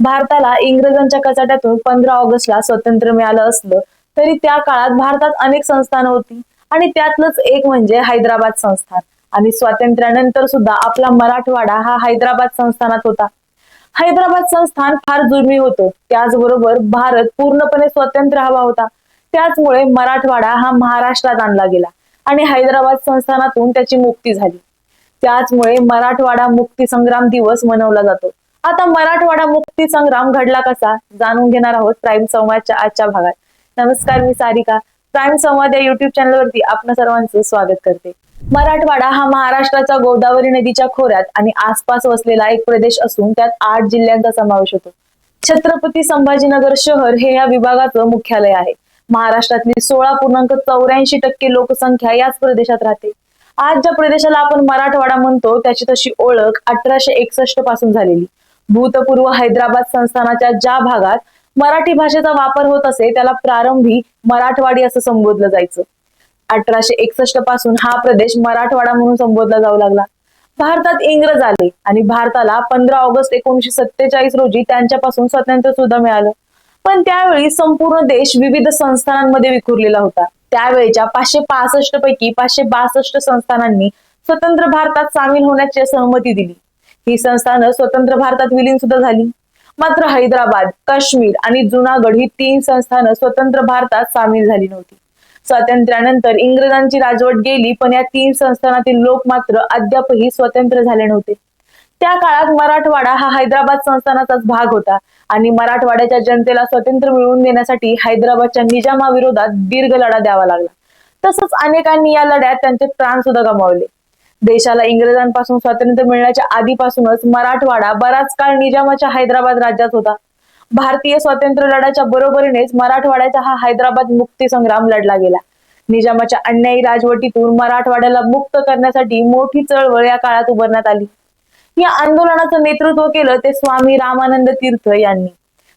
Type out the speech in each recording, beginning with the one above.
भारताला इंग्रजांच्या कचाट्यातून पंधरा ऑगस्टला स्वतंत्र मिळालं असलं तरी त्या काळात भारतात अनेक संस्थानं होती. आणि त्यातलंच एक म्हणजे हैदराबाद संस्थान. आणि स्वातंत्र्यानंतर सुद्धा आपला मराठवाडा हा हैदराबाद संस्थानात होता. हैदराबाद संस्थान फार जुळमी होतं. त्याचबरोबर भारत पूर्णपणे स्वतंत्र हवा होता. त्याचमुळे मराठवाडा हा महाराष्ट्रात आणला गेला आणि हैदराबाद संस्थानातून त्याची मुक्ती झाली. त्याचमुळे मराठवाडा मुक्ती संग्राम दिवस मनवला जातो. आता मराठवाडा मुक्ती संग्राम घडला कसा? जाणून घेणार आहोत प्राईम संवादच्या आजच्या भागात. नमस्कार मी सारिका. प्राईम संवाद या युट्यूब चॅनलवरती आपण सर्वांचं स्वागत करते. मराठवाडा हा महाराष्ट्राच्या गोदावरी नदीच्या खोऱ्यात आणि आसपास वसलेला एक प्रदेश असून त्यात आठ जिल्ह्यांचा समावेश होतो. छत्रपती संभाजीनगर शहर हे या विभागाचं मुख्यालय आहे. महाराष्ट्रातली सोळा पूर्णांक चौऱ्याऐंशी टक्के लोकसंख्या याच प्रदेशात राहते. आज ज्या प्रदेशाला आपण मराठवाडा म्हणतो त्याची तशी ओळख अठराशे एकसष्टपासून झालेली. भूतपूर्व हैदराबाद संस्थानाच्या ज्या भागात मराठी भाषेचा वापर होत असे त्याला प्रारंभी मराठवाडी असं संबोधलं जायचं. अठराशे एकसष्टपासून हा प्रदेश मराठवाडा म्हणून संबोधला जाऊ लागला. भारतात इंग्रज आले आणि भारताला पंधरा ऑगस्ट एकोणीशे सत्तेचाळीस रोजी त्यांच्यापासून स्वातंत्र्य सुद्धा मिळालं. पण त्यावेळी संपूर्ण देश विविध संस्थानांमध्ये विखुरलेला होता. त्यावेळेच्या पाचशे पासष्ट पैकी पाचशे बासष्ट संस्थानांनी स्वतंत्र भारतात सामील होण्याची सहमती दिली. ही संस्थानं स्वतंत्र भारतात विलीन सुद्धा झाली. मात्र हैदराबाद काश्मीर आणि जुनागड ही तीन संस्थानं स्वतंत्र भारतात सामील झाली नव्हती. स्वातंत्र्यानंतर इंग्रजांची राजवट गेली पण या तीन संस्थानातील लोक मात्र अद्यापही स्वतंत्र झाले नव्हते. त्या काळात मराठवाडा हा हैदराबाद संस्थानाचाच भाग होता आणि मराठवाड्याच्या जनतेला स्वतंत्र मिळवून देण्यासाठी हैदराबादच्या निजामाविरोधात दीर्घ लढा द्यावा लागला. तसंच अनेकांनी या लढ्यात त्यांचे प्राण सुद्धा गमावले. देशाला इंग्रजांपासून स्वातंत्र्य मिळण्याच्या आधीपासूनच मराठवाडा बराच काळ निजामाच्या हैदराबाद राज्यात होता. भारतीय स्वातंत्र्य लढ्याच्या बरोबरीनेच मराठवाड्याचा हा हैदराबाद मुक्ती संग्राम लढला गेला. निजामाच्या अन्यायी राजवटीतून मराठवाड्याला मुक्त करण्यासाठी मोठी चळवळ या काळात उभारण्यात आली. या आंदोलनाचं नेतृत्व केलं ते स्वामी रामानंद तीर्थ यांनी.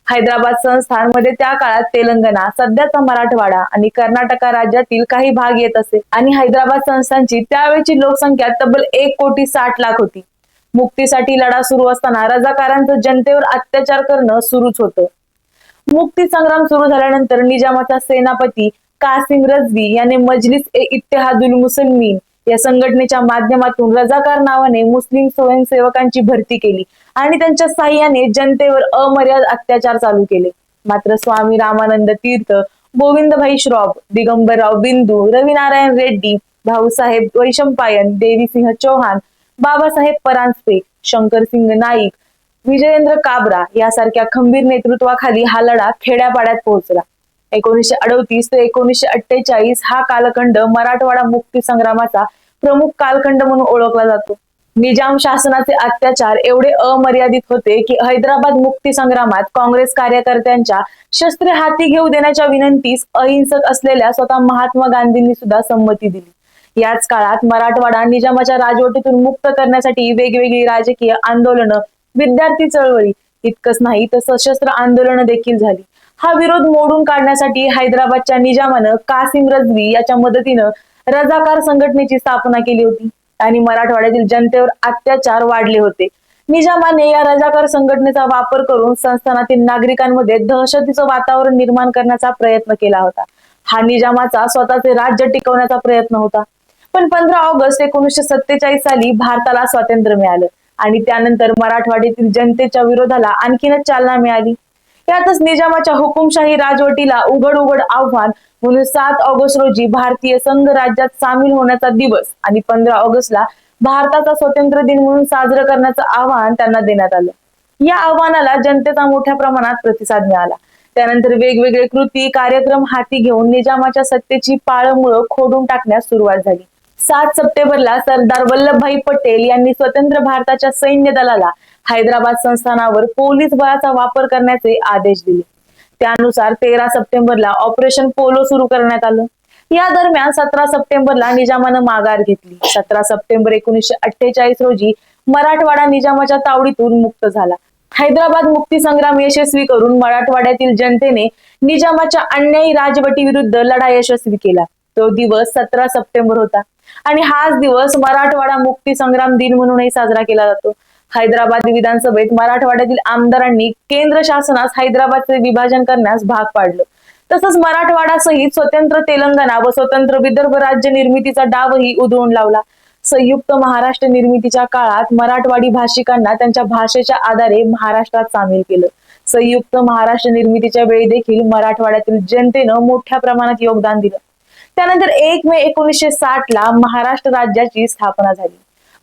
हैदराबाद संस्थानमध्ये त्या काळात तेलंगणा सध्याचा मराठवाडा आणि कर्नाटका राज्यातील काही भाग येत असे. आणि हैदराबाद संस्थानची त्यावेळची लोकसंख्या तब्बल एक कोटी साठ लाख होती. मुक्तीसाठी लढा सुरू असताना रजाकारांचं जनतेवर अत्याचार करणं सुरूच होतं. मुक्ती संग्राम सुरू झाल्यानंतर निजामाचा सेनापती कासिम रजवी याने मजलिस ए इत्तेहादुल मुसलमीन या संघटनेच्या माध्यमातून रजाकार नावाने मुस्लिम स्वयंसेवकांची भरती केली आणि त्यांच्या साह्याने जनतेवर अमर्याद अत्याचार चालू केले. मात्र स्वामी रामानंद तीर्थ गोविंदभाई श्रॉफ दिगंबरराव बिंदू रविनारायण रेड्डी भाऊसाहेब वैशंपायन देवीसिंह चौहान बाबासाहेब परांजपे शंकरसिंग नाईक विजयेंद्र काबरा यासारख्या खंबीर नेतृत्वाखाली हा लढा खेड्यापाड्यात पोहोचला. एकोणीसशे अडतीस ते एकोणीसशे अठ्ठेचाळीस हा कालखंड मराठवाडा मुक्ती संग्रामाचा प्रमुख कालखंड म्हणून ओळखला जातो. निजाम शासनाचे अत्याचार एवढे अमर्यादित होते की हैदराबाद मुक्ती संग्रामात काँग्रेस कार्यकर्त्यांच्या शस्त्रे हाती घेऊ देण्याच्या विनंतीस अहिंसक असलेल्या स्वतः महात्मा गांधींनी सुद्धा संमती दिली. याच काळात मराठवाडा निजामाच्या राजवटीतून मुक्त करण्यासाठी वेगवेगळी राजकीय आंदोलनं विद्यार्थी चळवळी इतकंच नाही तर सशस्त्र आंदोलनं देखील झाली. हा विरोध मोडून काढण्यासाठी हैदराबादच्या निजामानं कासिम रजवी याच्या मदतीनं रजाकार संघटनेची स्थापना केली होती आणि मराठवाड्यातील जनतेवर अत्याचार वाढले होते. निजामाने या रजाकार संघटनेचा वापर करून संस्थानातील नागरिकांमध्ये दहशतीचं वातावरण निर्माण करण्याचा प्रयत्न केला होता. हा निजामाचा स्वतःचे राज्य टिकवण्याचा प्रयत्न होता. पण पंधरा ऑगस्ट एकोणीसशे सत्तेचाळीस साली भारताला स्वातंत्र्य मिळालं आणि त्यानंतर मराठवाड्यातील जनतेच्या विरोधाला आणखीनच चालना मिळाली. यातच निजामाच्या हुकुमशाही राजवटीला उघड उघड आव्हान म्हणून सात ऑगस्ट रोजी भारतीय संघ राज्यात सामील होण्याचा दिवस आणि पंधरा ऑगस्टला भारताचा स्वतंत्र दिन म्हणून साजरं करण्याचं आवाहन त्यांना देण्यात आलं. या आव्हानाला जनतेचा मोठ्या प्रमाणात प्रतिसाद मिळाला. त्यानंतर वेगवेगळे कृती कार्यक्रम हाती घेऊन निजामाच्या सत्तेची पाळमुळं खोडून टाकण्यास सुरुवात झाली. सात सप्टेंबरला सरदार वल्लभभाई पटेल यांनी स्वतंत्र भारताच्या सैन्य दलाला हैदराबाद संस्थानावर पोलीस बळाचा वापर करण्याचे आदेश दिले. त्यानुसार तेरा सप्टेंबरला ऑपरेशन पोलो सुरू करण्यात आलं. या दरम्यान सतरा सप्टेंबरला निजामानं माघार घेतली. सतरा सप्टेंबर एकोणीसशे अठ्ठेचाळीस रोजी मराठवाडा निजामाच्या तावडीतून मुक्त झाला. हैदराबाद मुक्ती संग्राम यशस्वी करून मराठवाड्यातील जनतेने निजामाच्या अन्यायी राजवटी विरुद्ध लढा यशस्वी केला. तो दिवस सतरा सप्टेंबर होता. आणि हाच दिवस मराठवाडा मुक्ती संग्राम दिन म्हणूनही साजरा केला जातो. हैदराबाद विधानसभेत मराठवाड्यातील आमदारांनी केंद्र शासनास हैदराबादचे विभाजन करण्यास भाग पाडलं. तसंच मराठवाडासहित स्वतंत्र तेलंगणा व स्वतंत्र विदर्भ राज्य निर्मितीचा डावही उधळून लावला. संयुक्त महाराष्ट्र निर्मितीच्या काळात मराठवाडी भाषिकांना त्यांच्या भाषेच्या आधारे महाराष्ट्रात सामील केलं. संयुक्त महाराष्ट्र निर्मितीच्या वेळी देखील मराठवाड्यातील जनतेनं मोठ्या प्रमाणात योगदान दिलं. त्यानंतर एक मे एकोणीसशे साठ ला महाराष्ट्र राज्याची स्थापना झाली.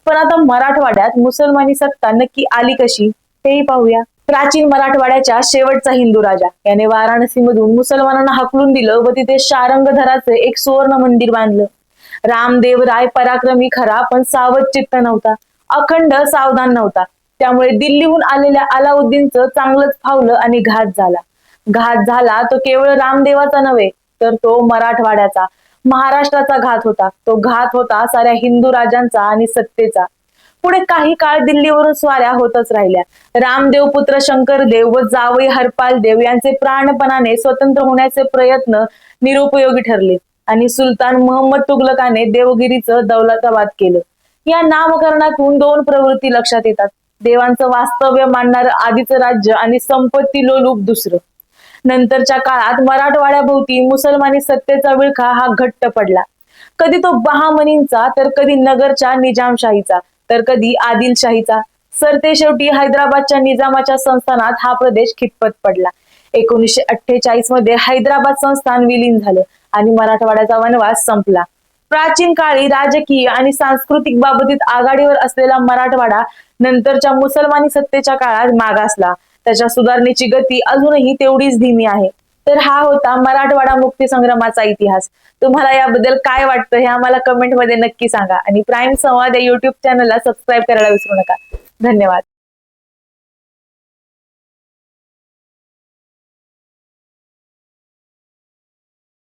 पण आता मराठवाड्यात मुसलमानी सत्ता नक्की आली कशी? तेही पाहूया. प्राचीन मराठवाड्याच्या शेवटचा हिंदू राजा याने वाराणसी मधून मुसलमानांना हकलून दिलं व तिथे शारंगधराचं एक सुवर्ण मंदिर बांधलं. रामदेव राय पराक्रमी खरा पण सावध चित्त नव्हता. अखंड सावधान नव्हता. त्यामुळे दिल्लीहून आलेल्या अलाउद्दीनचं चांगलंच फावलं आणि घात झाला. घात झाला तो केवळ रामदेवाचा नव्हे तर तो मराठवाड्याचा. महाराष्ट्राचा घात होता. तो घात होता साऱ्या हिंदू राजांचा आणि सत्तेचा. पुढे काही काळ दिल्लीवरून स्वाऱ्या होतच राहिल्या. रामदेव पुत्र शंकरदेव व जावई हरपाल देव यांचे प्राणपणाने स्वतंत्र होण्याचे प्रयत्न निरुपयोगी ठरले. आणि सुलतान मोहम्मद तुगलकाने देवगिरीचं दौलताबाद केलं. या नामकरणातून दोन प्रवृत्ती लक्षात येतात. देवांचं वास्तव्य मानणारं आधीचं राज्य आणि संपत्ती लोलूप दुसरं. नंतरच्या काळात मराठवाड्याभोवती मुसलमानी सत्तेचा विळखा हा घट्ट पडला. कधी तो बहामनींचा तर कधी नगरच्या निजामशाहीचा तर कधी आदिलशाहीचा. सरते शेवटी हैदराबादच्या निजामाच्या संस्थानात हा प्रदेश खितपत पडला. एकोणीसशे अठ्ठेचाळीसमध्ये हैदराबाद संस्थान विलीन झालं आणि मराठवाड्याचा वनवास संपला. प्राचीन काळी राजकीय आणि सांस्कृतिक बाबतीत आघाडीवर असलेला मराठवाडा नंतरच्या मुसलमानी सत्तेच्या काळात मागासला. त्याच्या सुधारणेची गती अजूनही तेवढीच धीमी आहे. तर हा होता मराठवाडा मुक्ती संग्रामाचा इतिहास. तुम्हाला याबद्दल काय वाटतं हे आम्हाला कमेंटमध्ये नक्की सांगा. आणि प्राईम संवाद या युट्यूब चॅनलला सबस्क्राईब करायला विसरू नका. धन्यवाद.